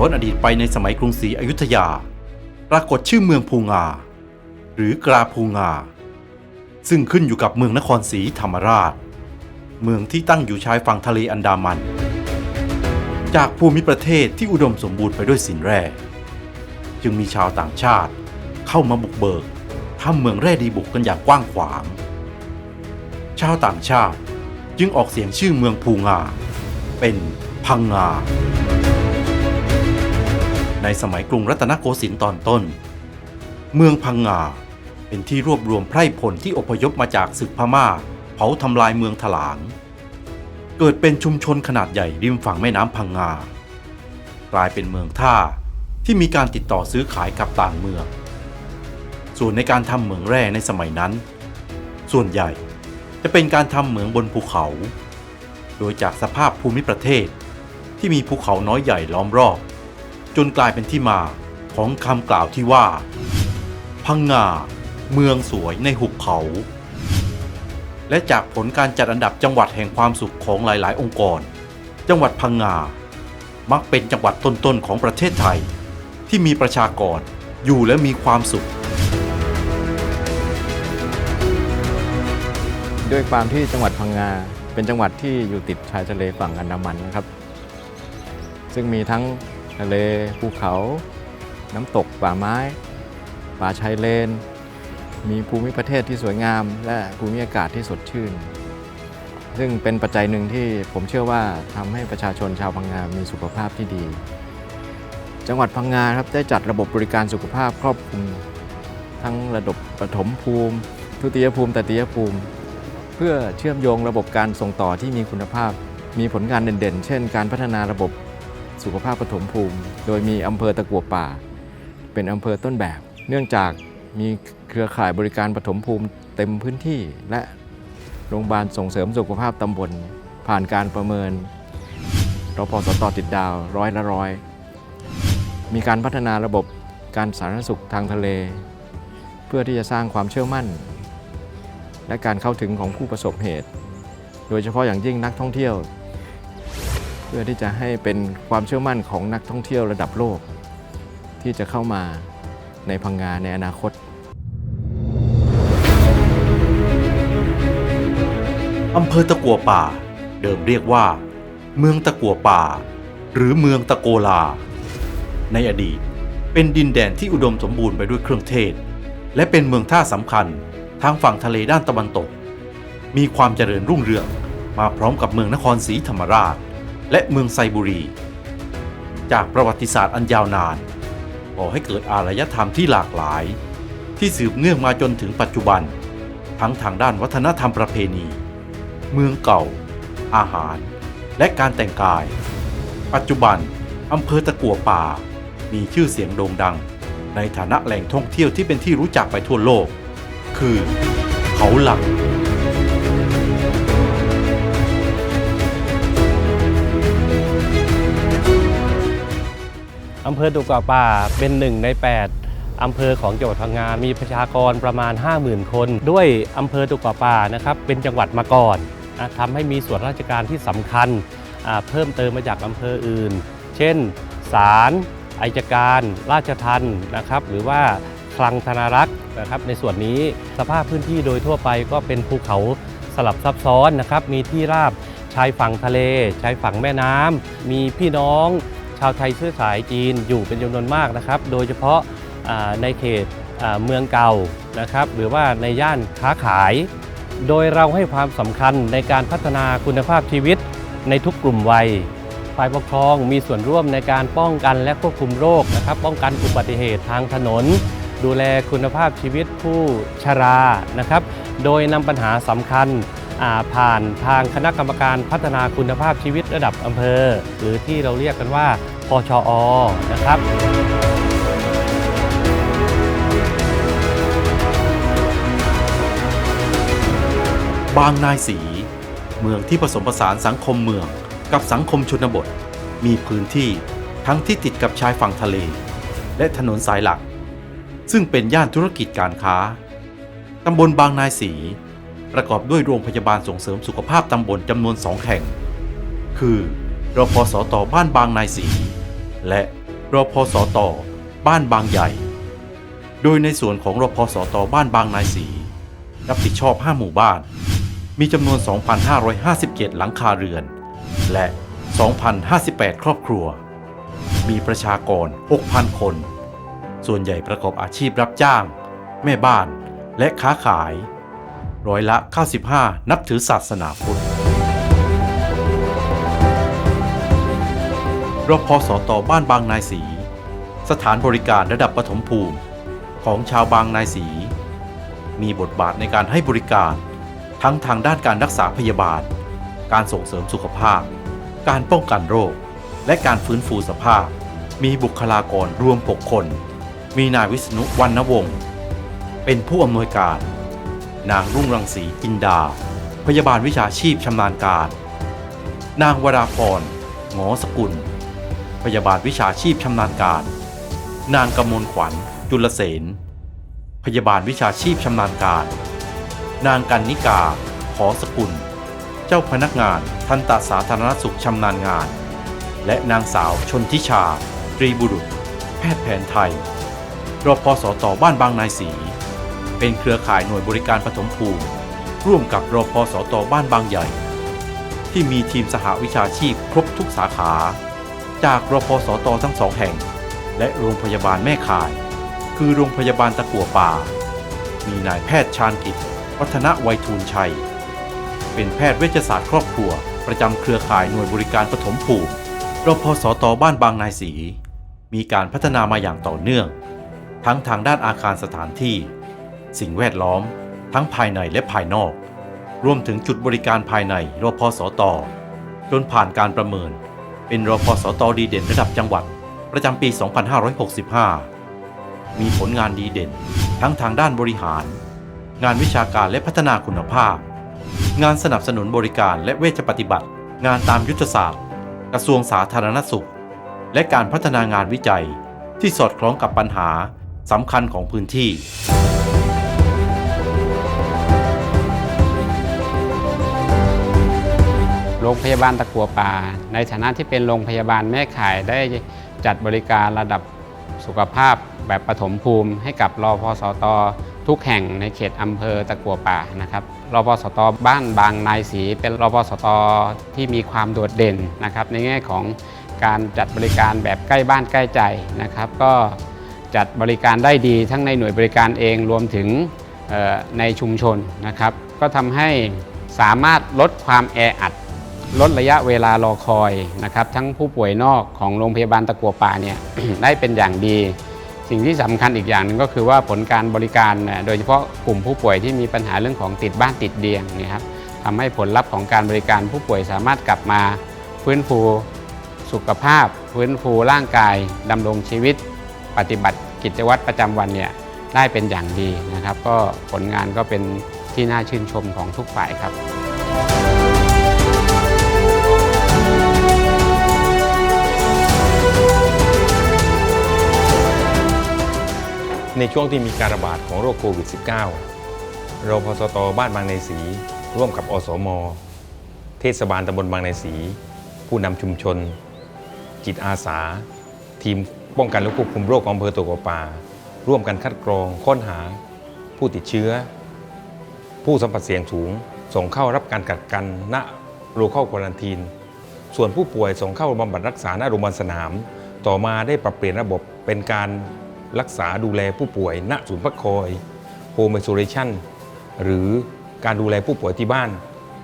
ย้อนอดีตไปในสมัยกรุงศรีอยุธยา ปรากฏชื่อเมืองภูงา หรือกราภูงา ซึ่งขึ้นอยู่กับเมืองนครศรีธรรมราช เมืองที่ตั้งอยู่ชายฝั่งทะเลอันดามัน จากภูมิประเทศที่อุดมสมบูรณ์ไปด้วยสินแร่ จึงมีชาวต่างชาติเข้ามาบุกเบิกทำเมืองแร่ดีบุกกันอย่างกว้างขวาง ชาวต่างชาติจึงออกเสียงชื่อเมืองภูงา เป็นพังงา ในสมัยกรุงรัตนโกสินทร์ตอนต้น เมืองพังงาเป็นที่รวบรวมไพร่พลที่อพยพมาจากศึกพม่า เผาทำลายเมืองถลาง เกิดเป็นชุมชนขนาดใหญ่ริมฝั่งแม่น้ำพังงา กลายเป็นเมืองท่าที่มีการติดต่อซื้อขายกับต่างเมือง ส่วนในการทำเหมืองแร่ในสมัยนั้น ส่วนใหญ่จะเป็นการทำเหมืองบนภูเขา โดยจากสภาพภูมิประเทศที่มีภูเขาน้อยใหญ่ล้อมรอบ จนกลายเป็นที่มาของคำกล่าวที่ว่า พังงา เมืองสวยในหุบเขา และจากผลการจัดอันดับจังหวัดแห่งความสุขของหลาย ๆ องค์กร จังหวัดพังงา มักเป็นจังหวัดต้น ๆ ของประเทศไทย ที่มีประชากรอยู่และมีความสุขด้วยความที่จังหวัดพังงา เป็นจังหวัดที่อยู่ติดชายทะเลฝั่งอันดามันนะครับ ซึ่งมีทั้ง ทะเลภูเขา น้ำตกป่าไม้ ป่าชายเลน มีภูมิประเทศที่สวยงาม และภูมิอากาศที่สดชื่น ซึ่งเป็นปัจจัยหนึ่งที่ผมเชื่อว่าทำให้ประชาชนชาวพังงามีสุขภาพที่ดี จังหวัดพังงาครับได้จัดระบบบริการสุขภาพครอบคลุม ทั้งระดับปฐมภูมิ ทุติยภูมิตติยภูมิ เพื่อเชื่อมโยงระบบการส่งต่อที่มีคุณภาพมีผลงานเด่นๆ เช่น การพัฒนาระบบ สุขภาพปฐมภูมิ โดยมีอำเภอตะกัวป่า เป็นอำเภอต้นแบบ เนื่องจากมีเครือข่ายบริการปฐมภูมิเต็มพื้นที่ และโรงพยาบาลส่งเสริมสุขภาพตำบล ผ่านการประเมินรพสตติดดาวร้อยละร้อย มีการพัฒนาระบบการสาธารณสุขทางทะเล เพื่อที่จะสร้างความเชื่อมั่น และการเข้าถึงของผู้ประสบเหตุ โดยเฉพาะอย่างยิ่งนักท่องเที่ยว เพื่อที่จะให้เป็นความเชื่อมั่นของนักท่องเที่ยวระดับโลก ที่จะเข้ามาในพังงาในอนาคต อำเภอตะกัวป่า เดิมเรียกว่า เมืองตะกัวป่า หรือเมืองตะโกลา ในอดีตเป็นดินแดนที่อุดมสมบูรณ์ไปด้วยเครื่องเทศ และเป็นเมืองท่าสำคัญทางฝั่งทะเลด้านตะวันตก มีความเจริญรุ่งเรืองมาพร้อมกับเมืองนครศรีธรรมราช และเมืองไซบุรี จากประวัติศาสตร์อันยาวนานก่อให้เกิดอารยธรรมที่หลากหลาย ที่สืบเนื่องมาจนถึงปัจจุบัน ทั้งทางด้านวัฒนธรรมประเพณี เมืองเก่า อาหาร และการแต่งกาย ปัจจุบันอำเภอตะกัวป่า มีชื่อเสียงโด่งดัง ในฐานะแหล่งท่องเที่ยวที่เป็นที่รู้จักไปทั่วโลก คือ เขาหลัก อำเภอตุกว่าป่าเป็นหนึ่งใน 8 อำเภอของจังหวัดพังงา มีประชากรประมาณ 50,000 คน ด้วยอำเภอตุกว่าป่านะครับเป็นจังหวัดมาก่อนนะทำให้มีส่วนราชการที่สำคัญเพิ่มเติมมาจากอำเภออื่น เช่นศาลอายการ ราชทัณฑ์นะครับ หรือว่าคลังธนารักษ์นะครับ ในส่วนนี้สภาพพื้นที่โดยทั่วไปก็เป็นภูเขาสลับซับซ้อนนะครับ มีที่ราบชายฝั่งทะเล ชายฝั่งแม่น้ำ มีพี่น้อง ชาวไทยเชื้อสายจีนอยู่เป็นจำนวนมากนะครับ โดยเฉพาะในเขตเมืองเก่านะครับ หรือว่าในย่านค้าขาย โดยเราให้ความสำคัญในการพัฒนาคุณภาพชีวิตในทุกกลุ่มวัยฝ่ายปกครองมีส่วนร่วมในการป้องกันและควบคุมโรคนะครับ ป้องกันอุบัติเหตุทางถนน ดูแลคุณภาพชีวิตผู้ชรานะครับ โดยนำปัญหาสำคัญ ผ่านทางคณะกรรมการพัฒนาคุณภาพชีวิตระดับอำเภอ หรือที่เราเรียกกันว่าพชอนะครับบางนายสี เมืองที่ผสมผสานสังคมเมืองกับสังคมชนบท มีพื้นที่ทั้งที่ติดกับชายฝั่งทะเล และถนนสายหลัก ซึ่งเป็นย่านธุรกิจการค้า ตำบลบางนายสี ประกอบด้วยโรงพยาบาลส่งเสริมสุขภาพตำบลจำนวนสองแห่ง คือรพสตบ้านบางนายสีและรพสตบ้านบางใหญ่ โดยในส่วนของรพสตบ้านบางนายศรีรับผิดชอบ 5 หมู่บ้าน มีจำนวน 2,557 หลังคาเรือน และ 2,058 ครอบครัว มีประชากร 6,000 คน ส่วนใหญ่ประกอบอาชีพรับจ้าง แม่บ้าน และค้าขาย ร้อยละ 95 นับถือศาสนาพุทธรพสตบ้านบางนายศรีสถานบริการระดับปฐมภูมิ ของชาวบางนายศรีมีบทบาทในการให้บริการ ทั้งทางด้านการรักษาพยาบาล การส่งเสริมสุขภาพ การป้องกันโรค และการฟื้นฟูสภาพ มีบุคลากรรวม 6 คน มีนายวิษณุวรรณวงศ์เป็นผู้อำนวยการ นางรุ่งรังสีจินดา พยาบาลวิชาชีพชำนาญการ นางวราพรหงอสกุล พยาบาลวิชาชีพชำนาญการ นางกมลขวัญ จุลเสน พยาบาลวิชาชีพชำนาญการ นางกันนิกา ขอสกุล เจ้าพนักงานทันตสาธารณสุขชำนาญงาน และนางสาวชนทิชา ตรีบุรุษ แพทย์แผนไทยรพสตบ้านบางนายศรี เป็นเครือข่ายหน่วยบริการปฐมภูมิ ร่วมกับรพสตบ้านบางใหญ่ ที่มีทีมสหวิชาชีพครบทุกสาขา จากรพสตทั้งสองแห่ง และโรงพยาบาลแม่ข่าย คือโรงพยาบาลตะกัวป่า มีนายแพทย์ชาญกิจวัฒนไวยทูลชัย เป็นแพทย์เวชศาสตร์ครอบครัว ประจำเครือข่ายหน่วยบริการปฐมภูมิรพสตบ้านบางนายศรีมีการพัฒนามาอย่างต่อเนื่อง ทั้งทางด้านอาคารสถานที่ สิ่งแวดล้อม ทั้งภายในและภายนอก รวมถึงจุดบริการภายในรพสต จนผ่านการประเมิน เป็นรพสตดีเด่นระดับจังหวัด ประจำปี 2565 มีผลงานดีเด่น ทั้งทางด้านบริหาร งานวิชาการและพัฒนาคุณภาพ งานสนับสนุนบริการและเวชปฏิบัติ งานตามยุทธศาสตร์ กระทรวงสาธารณสุข และการพัฒนางานวิจัยที่สอดคล้องกับปัญหาสำคัญของพื้นที่ โรงพยาบาลตะกัวป่า ในฐานะที่เป็นโรงพยาบาลแม่ข่ายได้จัดบริการระดับสุขภาพแบบปฐมภูมิให้กับรอพสตทุกแห่งในเขตอำเภอตะกัวป่านะครับรอพสตบ้านบางนายศรีเป็นรอพสตที่มีความโดดเด่นนะครับในแง่ของการจัดบริการแบบใกล้บ้านใกล้ใจนะครับ ก็จัดบริการได้ดีทั้งในหน่วยบริการเองรวมถึงในชุมชนนะครับ ก็ทำให้สามารถลดความแออัด ลดระยะเวลารอคอยนะครับทั้งผู้ป่วยนอกของโรงพยาบาลตะกัวป่าเนี่ย ได้เป็นอย่างดี สิ่งที่สำคัญอีกอย่างหนึ่งก็คือว่าผลการบริการ โดยเฉพาะกลุ่มผู้ป่วยที่มีปัญหาเรื่องของติดบ้านติดเตียงเนยครับทำให้ผลลัพธ์ของการบริการผู้ป่วยสามารถกลับมาฟื้นฟูสุขภาพ ฟื้นฟูร่างกายดำรงชีวิต ปฏิบัติกิจวัตรประจำวันเนี่ยได้เป็นอย่างดีนะครับ ก็ผลงานก็เป็นที่น่าชื่นชมของทุกฝ่ายครับ ในช่วงที่มีการระบาดของโรคโควิด -19 เราพสตบ้านบางในศรีร่วมกับอสม เทศบาลตำบลบางในศรีผู้นำชุมชน จิตอาสา ทีมป้องกันและควบคุมโรคของอำเภอตกวป่าร่วมกันคัดกรองค้นหา ผู้ติดเชื้อ ผู้สัมผัสเสี่ยงสูง ส่งเข้ารับการกักกันณโรคเข้าควอลันทีน ส่วนผู้ป่วยส่งเข้าบำบัดรักษาณโรงพยาบาลสนาม ต่อมาได้ปรับเปลี่ยนระบบเป็นการ รักษาดูแลผู้ป่วย ณศูนย์พักคอย Home Isolation หรือการดูแลผู้ป่วยที่บ้าน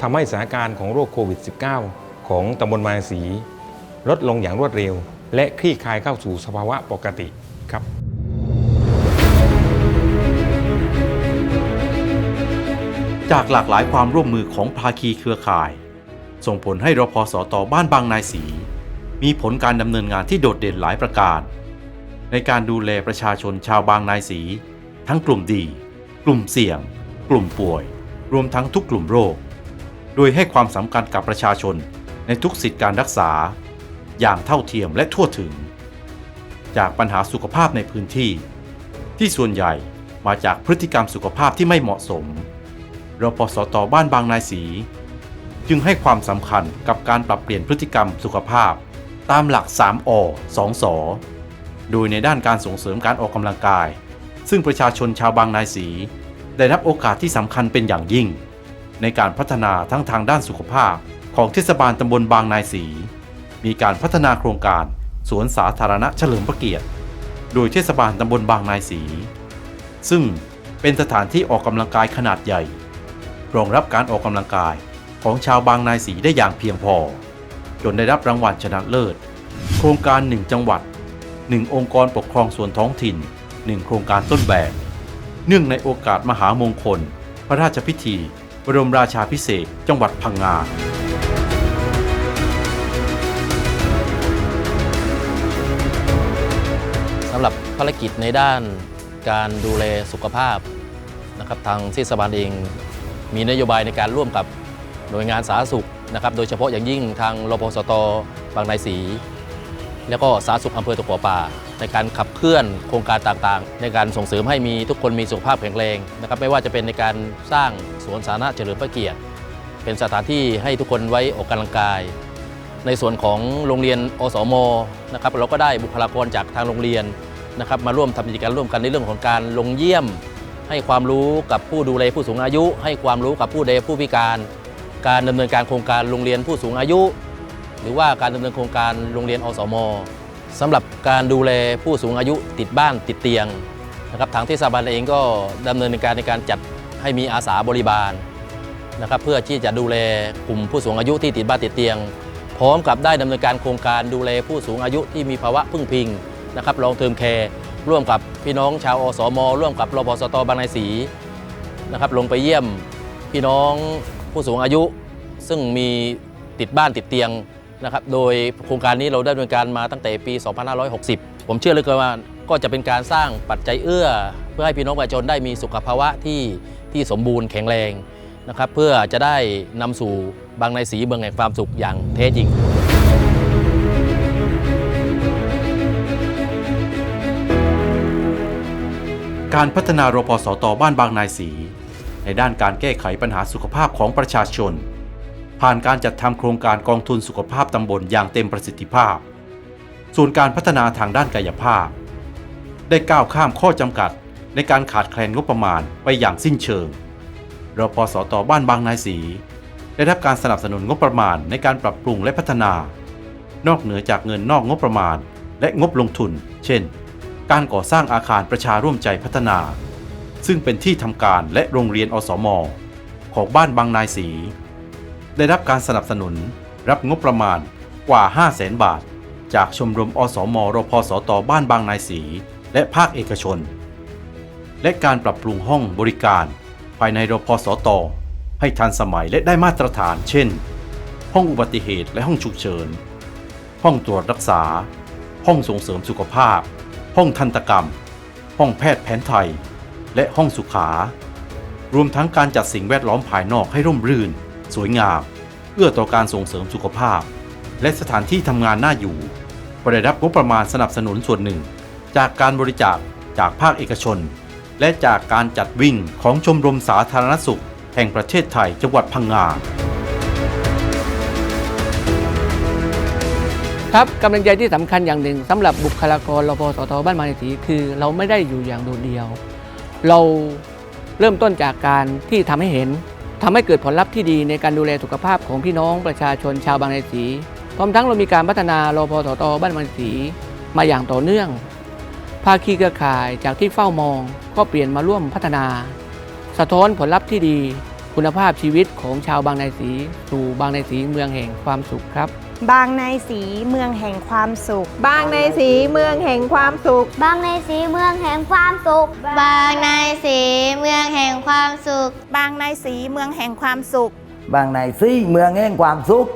ทำให้สถานการณ์ของโรคโควิด -19 ของตำบลมาสี ลดลงอย่างรวดเร็ว และคลี่คลายเข้าสู่สภาวะปกติครับจากหลากหลายความร่วมมือของภาคีเครือข่าย ส่งผลให้รพสตบ้านบางนายศรีมีผลการดำเนินงานที่โดดเด่นหลายประการ ในการดูแลประชาชนชาวบางนายศรีทั้งกลุ่มดี กลุ่มเสี่ยง กลุ่มป่วย รวมทั้งทุกกลุ่มโรค โดยให้ความสำคัญกับประชาชนในทุกสิทธิการรักษา อย่างเท่าเทียมและทั่วถึง จากปัญหาสุขภาพในพื้นที่ ที่ส่วนใหญ่มาจากพฤติกรรมสุขภาพที่ไม่เหมาะสมรพสตบ้านบางนายศรีจึงให้ความสำคัญกับการปรับเปลี่ยนพฤติกรรมสุขภาพ ตามหลัก 3อ2ส โดยในด้านการส่งเสริมการออกกำลังกาย ซึ่งประชาชนชาวบางนายศรีได้รับโอกาสที่สำคัญเป็นอย่างยิ่ง ในการพัฒนาทั้งทางด้านสุขภาพของเทศบาลตำบลบางนายศรีมีการพัฒนาโครงการสวนสาธารณะเฉลิมพระเกียรติ โดยเทศบาลตำบลบางนายศรีซึ่งเป็นสถานที่ออกกำลังกายขนาดใหญ่ รองรับการออกกำลังกายของชาวบางนายศรีได้อย่างเพียงพอ จนได้รับรางวัลชนะเลิศ โครงการ1จังหวัด 1 องค์กรปกครองส่วนท้องถิ่น 1 โครงการต้นแบบ เนื่องในโอกาสมหามงคล พระราชพิธี บรมราชาพิเศษจังหวัดพังงาสำหรับภารกิจในด้านการดูแลสุขภาพนะครับทางเทศบาลเองมีนโยบายในการร่วมกับหน่วยงานสาธารณสุขนะครับโดยเฉพาะอย่างยิ่งทางรพสตบางนายศรี แล้วก็สาธารณสุขอำเภอตะกัวป่า ในการขับเคลื่อนโครงการต่างๆ ในการส่งเสริมให้มีทุกคนมีสุขภาพแข็งแรงนะครับไม่ว่าจะเป็นในการสร้างสวนสาธารณะเฉลิมพระเกียรติ เป็นสถานที่ให้ทุกคนไว้ออกกำลังกาย ในส่วนของโรงเรียนอสมนะครับเราก็ได้บุคลากรจากทางโรงเรียนนะครับมาร่วมทำกิจกรรมร่วมกันในเรื่องของการลงเยี่ยม ให้ความรู้กับผู้ดูแลผู้สูงอายุ ให้ความรู้กับผู้ดูแลผู้พิการ การดำเนินการโครงการโรงเรียนผู้สูงอายุ หรือว่าการดำเนินโครงการโรงเรียนอสมสำหรับการดูแลผู้สูงอายุติดบ้านติดเตียงนะครับทางเทศบาลเองก็ดำเนินการในการจัดให้มีอาสาบริบาลนะครับเพื่อที่จะดูแลกลุ่มผู้สูงอายุที่ติดบ้านติดเตียง พร้อมกับได้ดำเนินการโครงการดูแลผู้สูงอายุที่มีภาวะพึ่งพิงนะครับลองเทอมแคร์ร่วมกับพี่น้องชาวอสม ร่วมกับรพสตบางนายศรีนะครับลงไปเยี่ยมพี่น้องผู้สูงอายุ ซึ่งมีติดบ้านติดเตียง นะครับโดยโครงการนี้เราได้ดำเนินการมาตั้งแต่ปี 2560 ผมเชื่อเลยว่าก็จะเป็นการสร้างปัจจัยเอื้อ เพื่อให้พี่น้องประชาชนได้มีสุขภาวะที่ที่สมบูรณ์แข็งแรงนะครับเพื่อจะได้นำสู่บางในสีเมืองแห่งความสุขอย่างแท้จริงการพัฒนารพสตบ้านบางนายศรีในด้านการแก้ไขปัญหาสุขภาพของประชาชน ผ่านการจัดทำโครงการกองทุนสุขภาพตำบลอย่างเต็มประสิทธิภาพ ส่วนการพัฒนาทางด้านกายภาพ ได้ก้าวข้ามข้อจำกัดในการขาดแคลนงบประมาณไปอย่างสิ้นเชิงรพสตบ้านบางนายศรีได้รับการสนับสนุนงบประมาณในการปรับปรุงและพัฒนา นอกเหนือจากเงินนอกงบประมาณ และงบลงทุน เช่น การก่อสร้างอาคารประชาร่วมใจพัฒนา ซึ่งเป็นที่ทำการและโรงเรียนอสม ของบ้านบางนายศรี ได้รับการสนับสนุน รับงบประมาณกว่า 5 0 0แสนบาท จากชมรมอสมรพสตบ้านบางนายศรีและภาคเอกชน และการปรับปรุงห้องบริการ ภายในรพสต ให้ทันสมัยและได้มาตรฐาน เช่น ห้องอุบัติเหตุและห้องฉุกเฉิน ห้องตรวจรักษา ห้องส่งเสริมสุขภาพ ห้องทันตกรรม ห้องแพทย์แผนไทย และห้องสุขา รวมทั้งการจัดสิ่งแวดล้อมภายนอกให้ร่มรื่น สวยงามเอื้อต่อการส่งเสริมสุขภาพ และสถานที่ทำงานน่าอยู่ได้รับงบประมาณสนับสนุนส่วนหนึ่ง จากการบริจาคจากภาคเอกชน และจากการจัดวิ่งของชมรมสาธารณสุข แห่งประเทศไทยจังหวัดพังงาครับกำลังใจที่สำคัญอย่างหนึ่งสำหรับบุคลากรรพสตบ้านบานีคือเราไม่ได้อยู่อย่างโดดเดียว เราเริ่มต้นจากการที่ทำให้เห็น ทำให้เกิดผลลัพธ์ที่ดีในการดูแลสุขภาพของพี่น้องประชาชนชาวบางนาสีพร้อมทั้งเรามีการพัฒนารอพสตบ้านบางนาสีมาอย่างต่อเนื่อง ภาคีเครือข่ายจากที่เฝ้ามองก็เปลี่ยนมาร่วมพัฒนา สะท้อนผลลัพธ์ที่ดี คุณภาพชีวิตของชาวบางนาสีสู่บางนาสีเมืองแห่งความสุขครับ บางนายสีเมืองแห่งความสุข บางในสีเมืองแห่งความสุข บางในสีเมืองแห่งความสุข บางในสีเมืองแห่งความสุข บางในสีเมืองแห่งความสุข บางในซี่เมืองแห่งความสุข